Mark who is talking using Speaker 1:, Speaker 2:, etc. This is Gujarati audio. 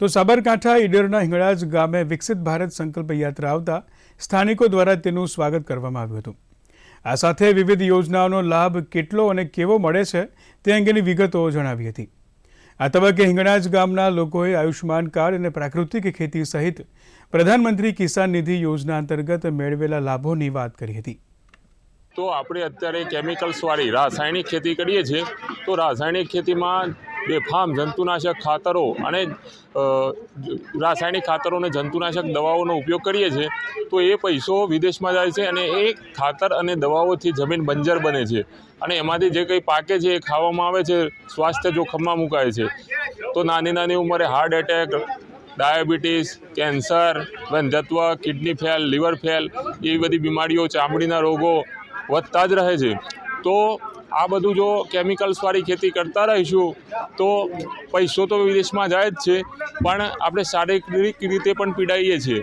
Speaker 1: તો સાબરકાંઠા, ઈડરના હિંગળાજ ગામે વિકસિત ભારત સંકલ્પ યાત્રા આવતા સ્થાનિકો દ્વારા તેનું સ્વાગત કરવામાં આવ્યું હતું. આ સાથે વિવિધ યોજનાઓનો લાભ કેટલો અને કેવો મળે છે તે અંગેની વિગતો જણાવી હતી. આ તબક્કે હિંગળાજ ગામના લોકોએ આયુષ્માન કાર્ડ અને પ્રાકૃતિક ખેતી સહિત પ્રધાનમંત્રી કિસાન નિધિ યોજના અંતર્ગત મેળવેલા લાભોની વાત કરી હતી.
Speaker 2: તો આપણે અત્યારે કેમિકલ્સવાળી રાસાયણિક ખેતી કરીએ છીએ. તો રાસાયણિક ખેતીમાં બેફામ જંતુનાશક ખાતરો અને રાસાયણિક ખાતરો અને જંતુનાશક દવાઓનો ઉપયોગ કરીએ છીએ, તો એ પૈસો વિદેશમાં જાય છે અને એ ખાતર અને દવાઓથી જમીન બંજર બને છે. અને એમાંથી જે કંઈ પાકે છે એ ખાવામાં આવે છે, સ્વાસ્થ્ય જોખમમાં મુકાય છે. તો નાની નાની ઉંમરે હાર્ટ એટેક, ડાયાબિટીસ, કેન્સર વંધત્વ કિડની ફેલ, લીવર ફેલ, એવી બધી બીમારીઓ, ચામડીના રોગો વધતા જ રહે છે. તો આ બધું જો કેમિકલ્સવાળી ખેતી કરતા રહીશું, તો પૈસો તો વિદેશમાં જાય જ છે, પણ આપણે શારીરિક રીતે પણ પીડાઈએ છીએ.